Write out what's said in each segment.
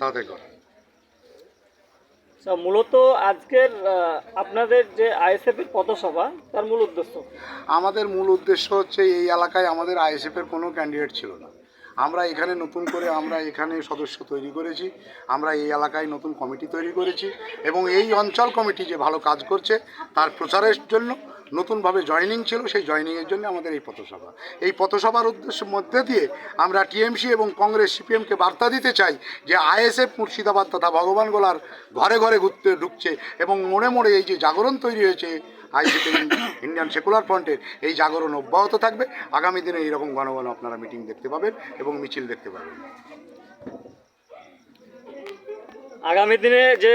তাড়াতাড়ি কর। আচ্ছা, মূলত আজকের আপনাদের যে আইএসএফ এর পথসভা তার মূল উদ্দেশ্য আমাদের মূল উদ্দেশ্য হচ্ছে এই এলাকায় আমাদের আইএসএফের কোনো ক্যান্ডিডেট ছিল না। আমরা এখানে নতুন করে আমরা এখানে সদস্য তৈরি করেছি আমরা এই এলাকায় নতুন কমিটি তৈরি করেছি এবং এই অঞ্চল কমিটি যে ভালো কাজ করছে তার প্রচারের জন্য নতুনভাবে জয়নিং ছিল, সেই জয়নিংয়ের জন্য আমাদের এই পথসভা। এই পথসভার উদ্দেশ্য মধ্যে দিয়ে আমরা টিএমসি এবং কংগ্রেস সিপিএমকে বার্তা দিতে চাই যে আইএসএফ, মুর্শিদাবাদ তথা ভগবান গোলার ঘরে ঘরে ঘুরতে ঢুকছে এবং মোড়ে মোড়ে এই যে জাগরণ তৈরি হয়েছে আইসিপি ইন্ডিয়ান সেকুলার ফ্রন্টের এই জাগরণ অব্যাহত থাকবে। আগামী দিনে এইরকম ঘন আপনারা মিটিং দেখতে পাবেন এবং মিছিল দেখতে পাবেন। আগামী দিনে যে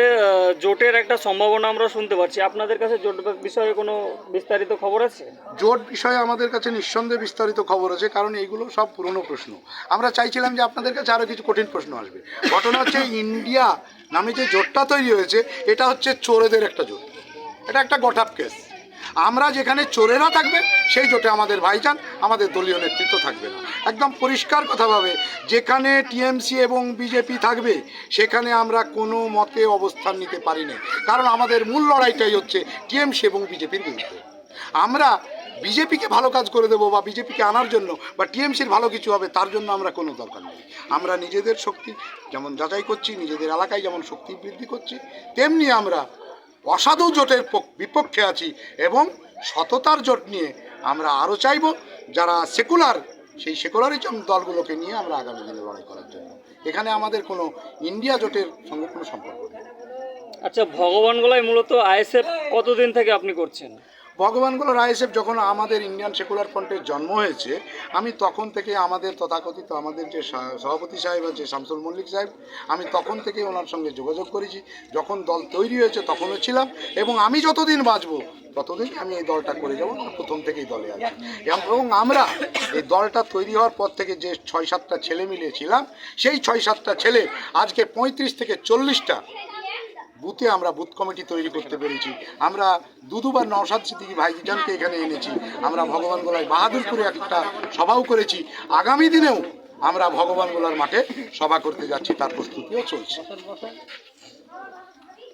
জোটের একটা সম্ভাবনা আমরা শুনতে পাচ্ছি, আপনাদের কাছে জোট বিষয়ে কোনো বিস্তারিত খবর আছে? জোট বিষয়ে আমাদের কাছে নিঃসন্দেহে বিস্তারিত খবর আছে, কারণ এইগুলো সব পুরনো প্রশ্ন। আমরা চাইছিলাম যে আপনাদের কাছে আরও কিছু কঠিন প্রশ্ন আসবে। ঘটনা হচ্ছে ইন্ডিয়া নামে যে জোটটা তৈরি হয়েছে, এটা হচ্ছে চোরেদের একটা জোট। এটা একটা গঠাপ কেস আমরা যেখানে চোরেরা থাকবে, সেই জোটে আমাদের ভাইজান, আমাদের দলীয় নেতৃত্ব থাকবে না। একদম পরিষ্কার কথা ভাবে, যেখানে টিএমসি এবং বিজেপি থাকবে, সেখানে আমরা কোনো মতে অবস্থান নিতে পারি না। কারণ আমাদের মূল লড়াইটাই হচ্ছে টিএমসি এবং বিজেপির বিরুদ্ধে। আমরা বিজেপিকে ভালো কাজ করে দেবো বা বিজেপিকে আনার জন্য বা টিএমসির ভালো কিছু হবে, তার জন্য আমরা কোনো দরকার নেই। আমরা নিজেদের শক্তি যেমন যাচাই করছি, নিজেদের এলাকায় যেমন শক্তি বৃদ্ধি করছি, তেমনি আমরা অসাধু জোটের পক- বিপক্ষে আছি এবং সততার জোট নিয়ে আমরা আরও চাইব, যারা সেকুলার সেই সেকুলারিজম দলগুলোকে নিয়ে আমরা আগামী দিনে লড়াই করার জন্য। এখানে আমাদের কোনো ইন্ডিয়া জোটের সঙ্গে কোনো সম্পর্ক নেই। আচ্ছা ভগবান গোলায় মূলত আইএসএফ কতদিন থেকে আপনি করছেন? ভগবানগুলো রায়সেব যখন আমাদের ইন্ডিয়ান সেকুলার ফ্রন্টের জন্ম হয়েছে, আমি তখন থেকে আমাদের তথাকথিত আমাদের যে সভাপতি সাহেব আছে শামসুল মল্লিক সাহেব, আমি তখন থেকে ওনার সঙ্গে যোগাযোগ করেছি। যখন দল তৈরি হয়েছে তখনও ছিলাম এবং আমি যতদিন বাঁচবো, ততদিন আমি এই দলটা করে যাব প্রথম থেকেই দলে আছি। এবং আমরা এই দলটা তৈরি হওয়ার পর থেকে যে ছয় সাতটা ছেলে মিলে ছিলাম, সেই ছয় সাতটা ছেলে আজকে পঁয়ত্রিশ থেকে চল্লিশটা বুথে আমরা বুথ কমিটি তৈরি করতে পেরেছি। আমরা দু দুবার নওশাদ সিদ্দিকী ভাইজানকে এখানে এনেছি। আমরা ভগবান গোলায় বাহাদুরপুরে একটা সভাও করেছি। আগামী দিনেও আমরা ভগবান গোলার মাঠে সভা করতে যাচ্ছি তার প্রস্তুতিও চলছে।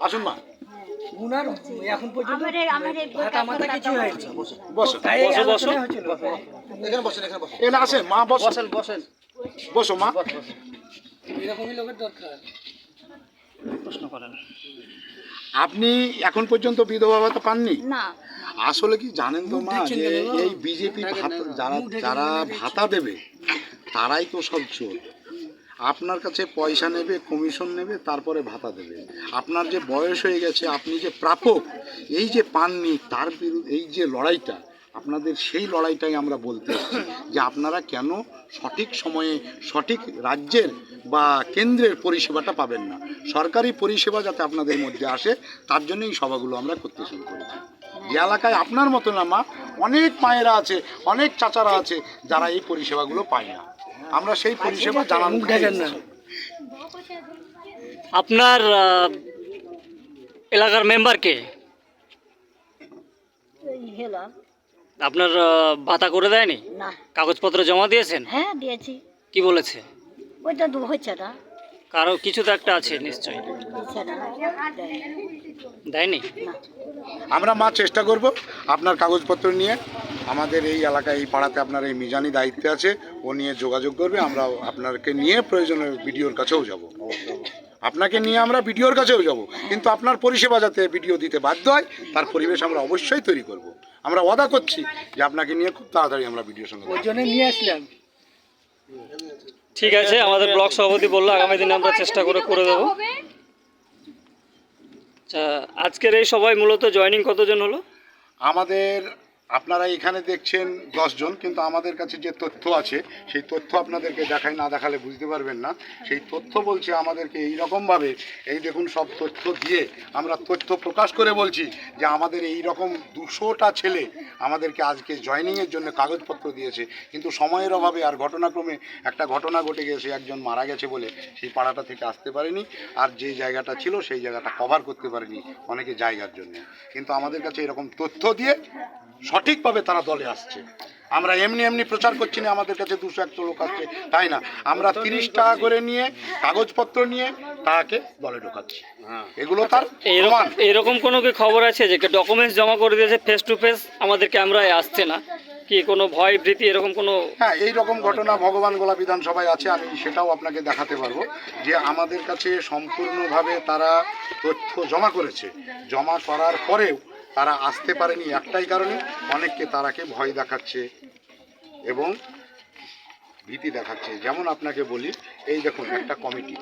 আসুন মা। উনার এখন পর্যন্ত কিছু বসো বসো, বসো। এখানে বসেন এখানে বসেন। এখানে আসেন মা বসো বসেন বসেন। বসো মা। এরকমই লোকের দরকার। প্রশ্ন করেন। আপনি এখন পর্যন্ত বিধবা ভাতা পাননি? না। আসলে কি জানেন তো মা যে এই বিজেপি যারা যারা ভাতা দেবে তারাই তো সব চোর। আপনার কাছে পয়সা নেবে কমিশন নেবে তারপরে ভাতা দেবে। আপনার যে বয়স হয়ে গেছে আপনি যে প্রাপক এই যে পাননি তার বিরুদ্ধে এই যে লড়াইটা আপনাদের সেই লড়াইটাই আমরা বলতে যে আপনারা কেন সঠিক সময়ে সঠিক রাজ্যের বা কেন্দ্রের পরিষেবাটা পাবেন না। সরকারি পরিষেবা যাতে আপনাদের মধ্যে আসে তার জন্য এই সভাগুলো আমরা করতে শুরু করেছি। যে এলাকায় আপনার মতো না মা অনেক মায়েরা আছে অনেক চাচারা আছে যারা এই পরিষেবাগুলো পায় না। আমরা সেই পরিষেবা জানান দেখেন না। আপনার এলাকার মেম্বার কে? হলো আপনার আহ, ভাতা করে দেয়নি? না। কাগজপত্র জমা দিয়েছেন? হ্যাঁ দিয়েছি। কি বলেছে? ওইটা দু হচ্ছে না। কারও কিছু তো একটা আছে নিশ্চয়ই। দিচ্ছে না। দেয়নি। দেয়নি আমরা মা চেষ্টা করব আপনার কাগজপত্র নিয়ে। আমাদের এই এলাকায় এই পাড়াতে আপনার এই মিজানি দায়িত্বে আছে। ও নিয়ে যোগাযোগ করবে আমরা আপনাকে নিয়ে প্রয়োজনে বিডিওর কাছেও যাব। আপনাকে নিয়ে আমরা বিডিওর কাছেও যাব। কিন্তু আপনার পরিষেবা যাতে বিডিও দিতে বাধ্য হয় তার পরিবেশ আমরা অবশ্যই তৈরি করব। আমরা ওয়াদা করছি যে আপনাকে নিয়ে খুব তাড়াতাড়ি আমরা বিডিওর সঙ্গে ওই জন্য নিয়ে আসলাম। ঠিক আছে আমাদের ব্লক সভাপতি বলল আগামী দিনে আমরা চেষ্টা করে করে দেবো। আচ্ছা আজকের এই সবাই মূলত জয়েনিং কতজন হলো? আমাদের আপনারা এখানে দেখছেন দশজন, কিন্তু আমাদের কাছে যে তথ্য আছে, সেই তথ্য আপনাদেরকে দেখাই না দেখালে বুঝতে পারবেন না। সেই তথ্য বলছে আমাদেরকে এই রকমভাবে এই দেখুন সব তথ্য দিয়ে আমরা তথ্য প্রকাশ করে বলছি যে আমাদের এই রকম দুশোটা ছেলে আমাদেরকে আজকে জয়নিংয়ের জন্য কাগজপত্র দিয়েছে। কিন্তু সময়ের অভাবে আর ঘটনাক্রমে একটা ঘটনা ঘটে গেছে একজন মারা গেছে বলে সেই পাড়াটা থেকে আসতে পারেনি, আর যে জায়গাটা ছিল সেই জায়গাটা কভার করতে পারেনি অনেকে জায়গার জন্য। কিন্তু আমাদের কাছে এরকম তথ্য দিয়ে সঠিকভাবে তারা দলে আসছে। আমরা এমনি এমনি প্রচার করছি না আমাদের কাছে দুশো একশো লোক আসছে তাই না? আমরা তিরিশ টাকা করে নিয়ে কাগজপত্র নিয়ে তাকে দলে ঢোকাচ্ছি। এগুলো তার এরকম এরকম কোনো কি খবর আছে যে ডকুমেন্টস জমা করে দিয়েছে ফেস টু ফেস আমাদের ক্যামেরায় আসছে না। কি কোনো ভয় ভীতি এরকম কোনো হ্যাঁ এইরকম ঘটনা ভগবান গোলা বিধানসভায় আছে আমি সেটাও আপনাকে দেখাতে পারব যে আমাদের কাছে সম্পূর্ণভাবে তারা তথ্য জমা করেছে। জমা করার পরেও তারা আসতে পারেনি একটাই কারণে, অনেককে তারাকে ভয় দেখাচ্ছে এবং ভীতি দেখাচ্ছে। যেমন আপনাকে বলি, এই দেখুন, একটা কমিটি।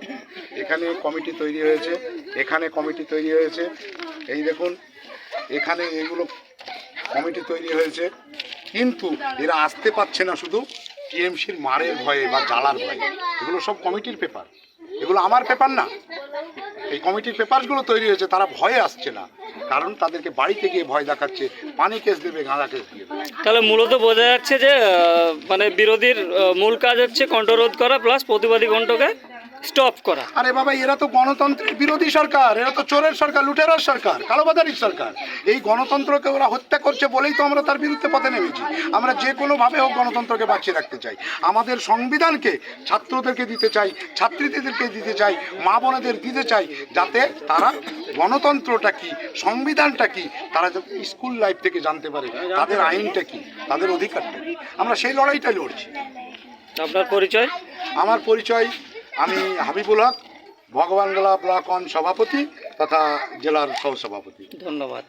এখানে কমিটি তৈরি হয়েছে, এখানে কমিটি তৈরি হয়েছে, এই দেখুন, এখানে এগুলো কমিটি তৈরি হয়েছে। কিন্তু এরা আসতে পারছে না শুধু টিএমসির মারের ভয়ে বা জ্বালার ভয়ে। এগুলো সব কমিটির পেপার। এগুলো আমার পেপার না। এই কমিটির পেপারসগুলো তৈরি হয়েছে, তারা ভয়ে আসছে না। কারণ তাদেরকে বাড়িতে গিয়ে ভয় দেখাচ্ছে, পানি কেস দেবে, গাঁদা কেস দিয়ে তাহলে মূলত বোঝা যাচ্ছে যে মানে বিরোধীর মূল কাজ হচ্ছে কণ্ঠরোধ করা প্লাস প্রতিবাদী কণ্ঠকে স্টপ করা। আরে বাবা এরা তো গণতন্ত্রের বিরোধী সরকার এরা তো চোরের সরকার লুটেরার সরকার কালোবাজারির সরকার। এই গণতন্ত্রকে ওরা হত্যা করছে বলেই তো আমরা তার বিরুদ্ধে পথে নেমেছি। আমরা যে কোনোভাবে হোক গণতন্ত্রকে বাঁচিয়ে রাখতে চাই। আমাদের সংবিধানকে ছাত্রদেরকে দিতে চাই ছাত্রীদেরকে দিতে চাই মা বোনেদের দিতে চাই যাতে তারা গণতন্ত্রটা কি সংবিধানটা কি তারা স্কুল লাইফ থেকে জানতে পারে তাদের আইনটা কি তাদের অধিকারটা কি। আমরা সেই লড়াইটা লড়ছি। আপনার পরিচয়? আমার পরিচয় আমি হাবিবুল হক ভগবানগোলা ব্লক অন সভাপতি তথা জেলার সহসভাপতি। ধন্যবাদ।